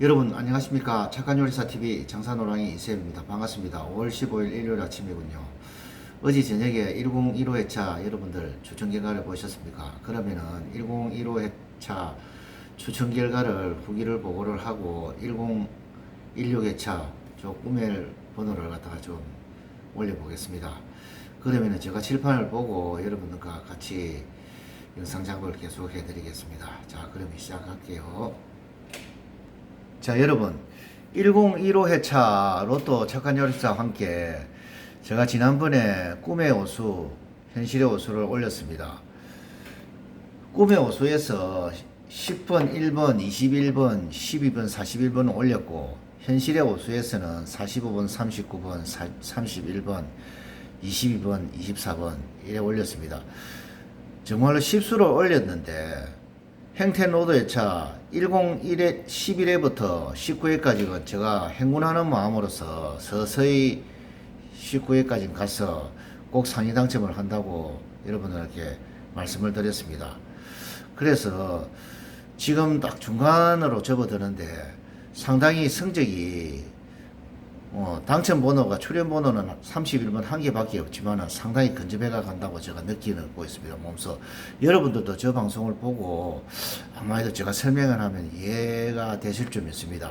여러분 안녕하십니까? 착한 요리사 TV 장사노랑이 이세입니다. 반갑습니다. 5월 15일 일요일 아침이군요. 어제 저녁에 1015회차 여러분들 추천 결과를 보셨습니까? 그러면은 1015회차 추천 결과를 후기를 보고를 하고 1016회차 저 꾸멜 번호를 갖다가 좀 올려보겠습니다. 그러면은 제가 칠판을 보고 여러분들과 같이 영상 작업을 계속 해드리겠습니다. 자 그러면 시작할게요 자 여러분. 1015 회차 로또 착한 요리사와 함께 제가 지난번에 꿈의 오수 현실의 오수를 올렸습니다. 꿈의 오수에서 10번 1번 21번 12번 41번을 올렸고 현실의 오수에서는 45번 39번 31번 22번 24번 이래 올렸습니다. 정말로 10수를 올렸는데 행텐로드 회차 101회 11회부터 19회까지는 제가 행군하는 마음으로서 서서히 19회까지 가서 꼭 상위 당첨을 한다고 여러분들께 말씀을 드렸습니다. 그래서 지금 딱 중간으로 접어드는데 상당히 성적이 어, 당첨 번호가 출연 번호는 31번 한 개밖에 없지만 상당히 근접해가 간다고 제가 느끼고 있습니다. 몸소 여러분들도 저 방송을 보고 아마도 제가 설명을 하면 이해가 되실 좀 있습니다.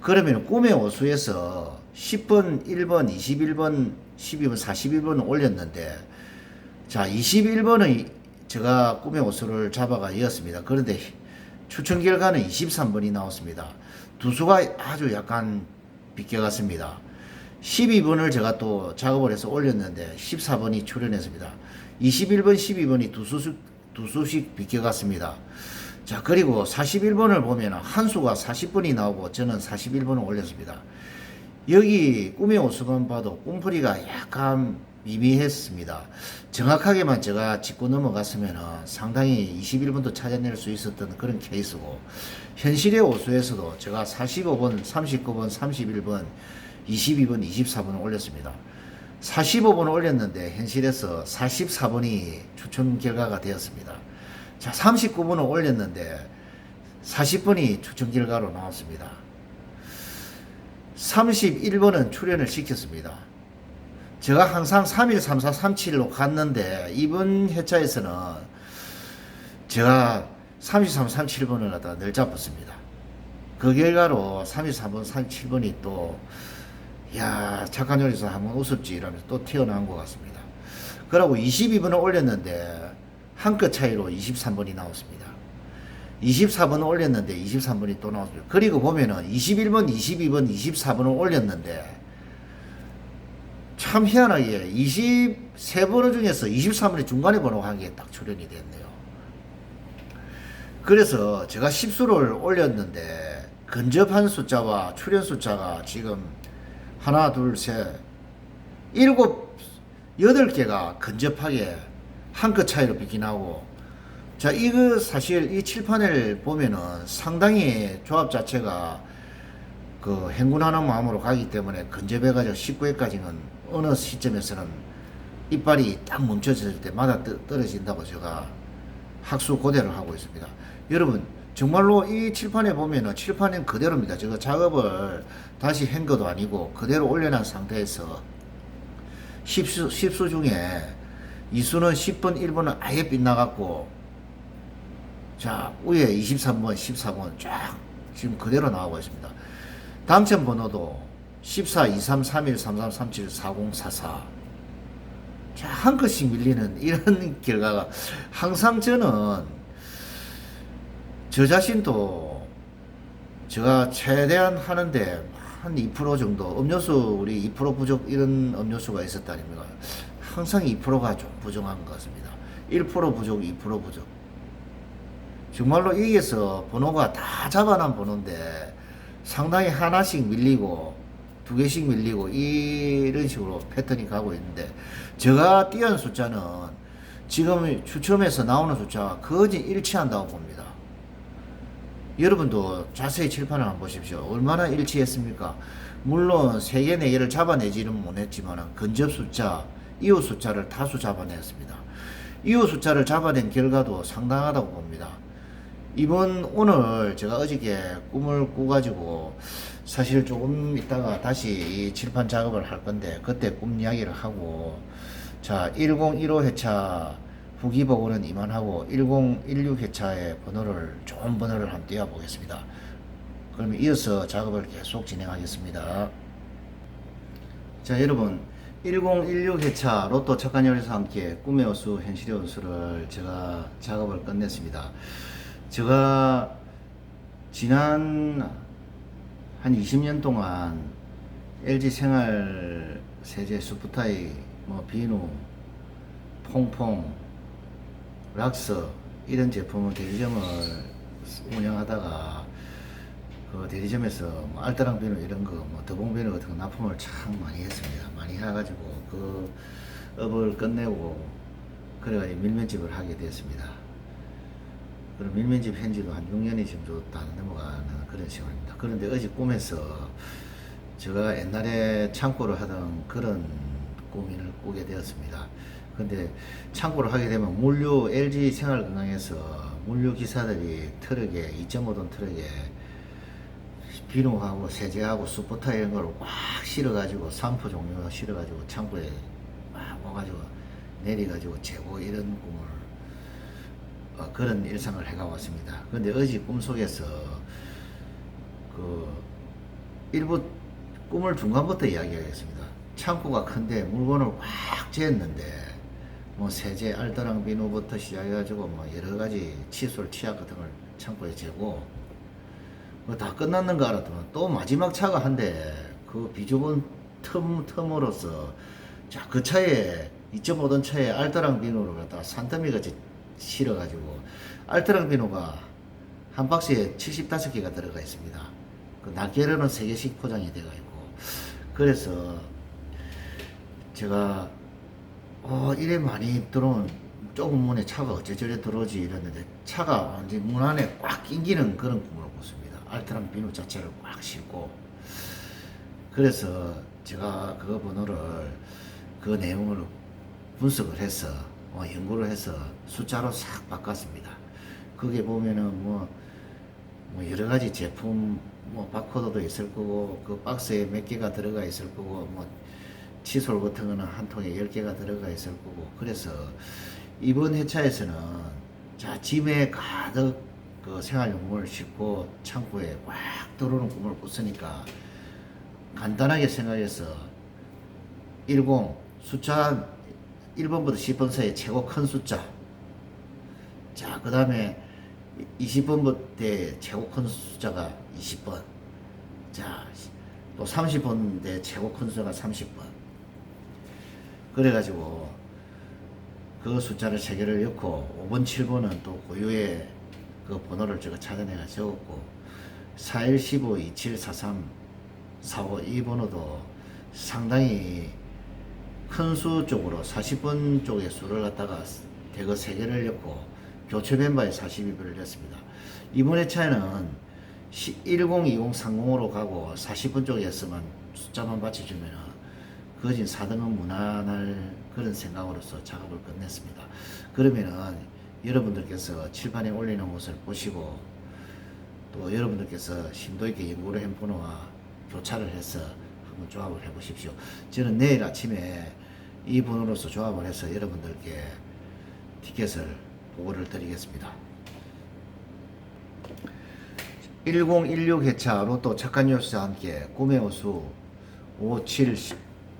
그러면 꿈의 오수에서 10번, 1번, 21번, 12번, 41번을 올렸는데 자 21번의 제가 꿈의 오수를 잡아가 이었습니다. 그런데 추천 결과는 23번이 나왔습니다. 두 수가 아주 약간 비껴갔습니다. 12번을 제가 또 작업을 해서 올렸는데 14번이 출연했습니다. 21번, 12번이 두 수씩, 두 수씩 비껴갔습니다. 자, 그리고 41번을 보면 한 수가 40번이 나오고 저는 41번을 올렸습니다. 여기 꿈의 오수만 봐도 꿈풀이가 약간 미미했습니다. 정확하게만 제가 짚고 넘어갔으면 상당히 21번도 찾아낼 수 있었던 그런 케이스고 현실의 오수에서도 제가 45번, 39번, 31번, 22번, 24번을 올렸습니다. 45번 올렸는데 현실에서 44번이 추천 결과가 되었습니다. 자, 39번을 올렸는데 40번이 추천 결과로 나왔습니다. 31번은 출연을 시켰습니다. 제가 항상 31, 34, 37로 갔는데 이번 회차에서는 제가 33, 37번을 갖다 늘 잡았습니다. 그 결과로 33번, 37번이 또, 야 착한 요리사 한번 우습지 이러면서 또 튀어나온 것 같습니다. 그러고 22번을 올렸는데 한 끗 차이로 23번이 나왔습니다. 24번을 올렸는데 23번이 또 나왔습니다. 그리고 보면은 21번, 22번, 24번을 올렸는데 참 희한하게 23번호 중에서 23번이 중간에 번호가 한 개 딱 출연이 됐네요. 그래서 제가 10수를 올렸는데 근접한 숫자와 출연 숫자가 지금 하나, 둘, 셋, 일곱, 여덟 개가 근접하게 한 끗 차이로 비기나고 자, 이거 사실 이 칠판을 보면은 상당히 조합 자체가 그 행군하는 마음으로 가기 때문에 근접해가지고 19회까지는 어느 시점에서는 이빨이 딱 멈춰질 때마다 떠- 떨어진다고 제가 학수 고대를 하고 있습니다. 여러분, 정말로 이 칠판에 보면은 칠판은 그대로입니다. 제가 작업을 다시 한 것도 아니고 그대로 올려놓은 상태에서 10수, 10수 중에 이수는 10번, 1번은 아예 빗나갔고 자, 위에 23번, 14번 쫙 지금 그대로 나오고 있습니다. 당첨 번호도 14, 23, 31, 33, 37, 40, 44. 자, 한 컷씩 밀리는 이런 결과가 항상 저는 저 자신도 제가 최대한 하는데 한 2% 정도 음료수 우리 2% 부족 이런 음료수가 있었다니까 항상 2%가 좀 부족한 것 같습니다. 1% 부족, 2% 부족. 정말로 여기에서 번호가 다 잡아놓은 번호인데 상당히 하나씩 밀리고 두 개씩 밀리고 이런 식으로 패턴이 가고 있는데 제가 띄운 숫자는 지금 추첨에서 나오는 숫자와 거의 일치한다고 봅니다. 여러분도 자세히 칠판을 한번 보십시오. 얼마나 일치했습니까? 물론 세 개, 네 개를 잡아내지는 못했지만 근접 숫자, 이웃 숫자를 다수 잡아냈습니다. 이웃 숫자를 잡아낸 결과도 상당하다고 봅니다. 이번 오늘 제가 어저께 꿈을 꾸가지고 사실 조금 있다가 다시 이 칠판 작업을 할 건데 그때 꿈 이야기를 하고 자 1015 회차 후기 보고는 이만하고 1016 회차의 번호를 좋은 번호를 한번 띄워 보겠습니다. 그러면 이어서 작업을 계속 진행하겠습니다. 자 여러분 1016 회차 로또 착한 열에서 함께 꿈의 호수 현실의 호수를 제가 작업을 끝냈습니다. 제가 지난 한 20년 동안 LG 생활 세제 수프타이 뭐 비누 퐁퐁 락서 이런 제품을 대리점을 운영하다가 그 대리점에서 뭐 알타랑 비누 이런 거, 뭐 더봉 비누 같은 거 납품을 참 많이 했습니다. 많이 해가지고 그 업을 끝내고 그래가지고 밀면집을 하게 됐습니다. 그럼 밀면집 현지도 한 6년이 지금 다 넘어가는 그런 시간입니다. 그런데 어제 꿈에서 제가 옛날에 창고를 하던 그런 고민을 꾸게 되었습니다. 근데 창고를 하게 되면 물류 LG 생활건강에서 물류 기사들이 트럭에 2.5톤 트럭에 비누하고 세제하고 수포타 이런 걸 꽉 실어가지고 산포 종류 실어가지고 창고에 막 와가지고 내려가지고 재고 이런 꿈을 어, 그런 일상을 해가 왔습니다. 그런데 어제 꿈속에서 그 일부 꿈을 중간부터 이야기하겠습니다. 창고가 큰데 물건을 꽉 재었는데 뭐 세제, 알더랑 비누부터 시작해가지고 뭐 여러 가지 칫솔, 치약 같은 걸 창고에 재고 뭐 다 끝났는 거 알았더만 또 마지막 차가 한 대 그 비좁은 틈, 틈으로서 자 그 차에 2.5톤 차에 알더랑 비누를 갖다가 산더미 같이 실어가지고 알더랑 비누가 한 박스에 75개가 들어가 있습니다. 그 낱개로는 3개씩 포장이 되어 있고 그래서 제가 어 이래 많이 들어온 좁은 문에 차가 어째 저래 들어오지 이랬는데 차가 완전 문 안에 꽉 낑기는 그런 꿈을 꿨습니다. 알트랑 비누 자체를 꽉 싣고 그래서 제가 그 번호를 그 내용을 분석을 해서 어, 연구를 해서 숫자로 싹 바꿨습니다. 거기에 보면은 뭐, 뭐 여러 가지 제품 뭐 바코드도 있을 거고 그 박스에 몇 개가 들어가 있을 거고 뭐 칫솔 같은 거는 한 통에 10개가 들어가 있을 거고 그래서 이번 회차에서는 자 짐에 가득 그 생활용품을 싣고 창고에 꽉 들어오는 꿈을 꿨으니까 간단하게 생각해서 10 숫자 1번부터 10번 사이에 최고 큰 숫자. 자 그 다음에 20번부터 최고 큰 숫자가 20번 자 또 30번 대 최고 큰 숫자가 30번 그래가지고 그 숫자를 세 개를 넣고 5번, 7번은 또 고유의 그 번호를 제가 찾아내가 적었고 41, 15, 27, 43, 45 이 번호도 상당히 큰 수 쪽으로 40번 쪽의 수를 갖다가 대거 세 개를 넣고 교체 멤버에 42번을 넣습니다. 이번의 차이는 10, 10, 30으로 가고 40번 쪽이었으면 숫자만 받쳐주면은 거진 4등은 무난할 그런 생각으로서 작업을 끝냈습니다. 그러면은 여러분들께서 칠판에 올리는 것을 보시고 또 여러분들께서 심도 있게 연구를 한 번호와 교차를 해서 한번 조합을 해 보십시오. 저는 내일 아침에 이 번호로서 조합을 해서 여러분들께 티켓을 보고를 드리겠습니다. 1016 회차 로또 착한 뉴스와 함께 꿈의 호수 57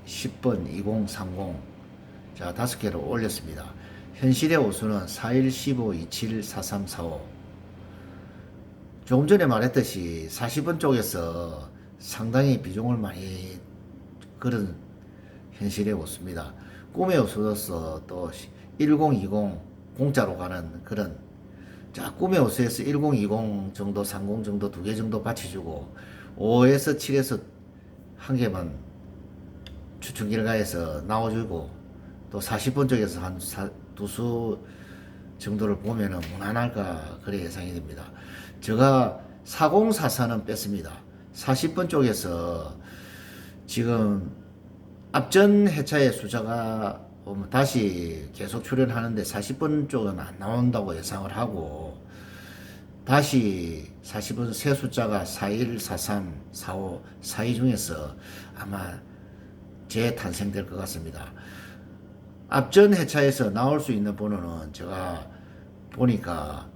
10번 2030 자, 다섯 개를 올렸습니다. 현실의 호수는 41, 15, 27, 43, 45 조금 전에 말했듯이 40번 쪽에서 상당히 비중을 많이 그런 현실의 호수입니다. 꿈의 호수로서 또 1020 공짜로 가는 그런 자 꿈의 호수에서 1020 정도 30 정도 두 개 정도 받쳐주고 5에서 7에서 한 개만 추천 결과에서 나와주고 또 40번 쪽에서 한 두 수 정도를 보면은 무난할까 그래 예상이 됩니다. 제가 4044는 뺐습니다. 40번 쪽에서 지금 앞전 회차의 숫자가 보면 다시 계속 출연하는데 40번 쪽은 안 나온다고 예상을 하고 다시 40은 세 숫자가 41, 43, 45, 42 중에서 아마 재탄생될 것 같습니다. 앞전 회차에서 나올 수 있는 번호는 제가 보니까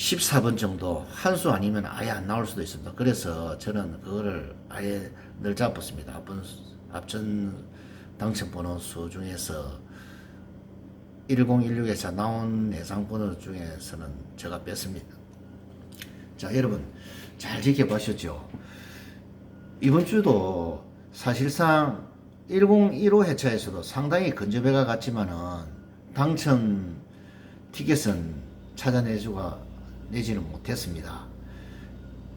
14번 정도 한 수 아니면 아예 안 나올 수도 있습니다. 그래서 저는 그거를 아예 늘 잡았습니다. 앞번 앞전 당첨 번호 수 중에서 1016에서 나온 예상 번호 중에서는 제가 뺐습니다. 자, 여러분 잘 지켜보셨죠? 이번 주도 사실상 1015 회차에서도 상당히 근접해가 갔지만은 당첨 티켓은 찾아내주가 내지는 못했습니다.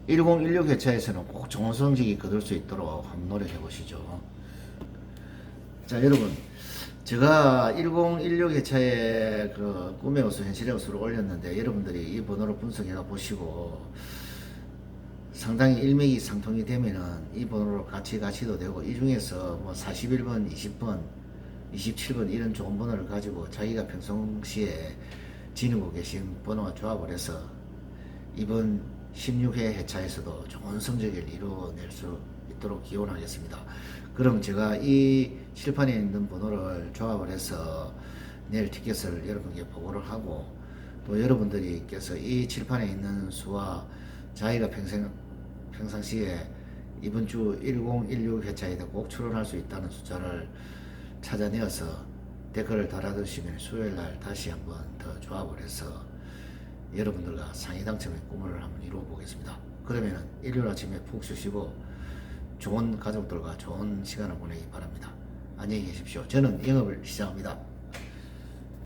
1016 회차에서는 꼭 좋은 성적이 거둘 수 있도록 한번 노력해 보시죠. 자, 여러분. 제가 1016 회차에 그 꿈의 호수, 현실의 호수를 올렸는데 여러분들이 이 번호를 분석해 보시고 상당히 일맥이 상통이 되면은 이 번호로 같이 가시도 되고 이 중에서 뭐 41번, 20번, 27번 이런 좋은 번호를 가지고 자기가 평상시에 지니고 계신 번호와 조합을 해서 이번 16회 회차에서도 좋은 성적을 이루어낼 수 있도록 기원하겠습니다. 그럼 제가 이 칠판에 있는 번호를 조합을 해서 내일 티켓을 여러분께 보고를 하고 또 여러분들께서 이 칠판에 있는 수와 자기가 평생, 평상시에 이번 주 1016 회차에도 꼭 출연할 수 있다는 숫자를 찾아내어서 댓글을 달아두시면 수요일 날 다시 한번 더 조합을 해서 여러분들과 상위 당첨의 꿈을 한번 이루어 보겠습니다. 그러면은 일요일 아침에 푹 쉬시고 좋은 가족들과 좋은 시간을 보내기 바랍니다. 안녕히 계십시오. 저는 영업을 시작합니다.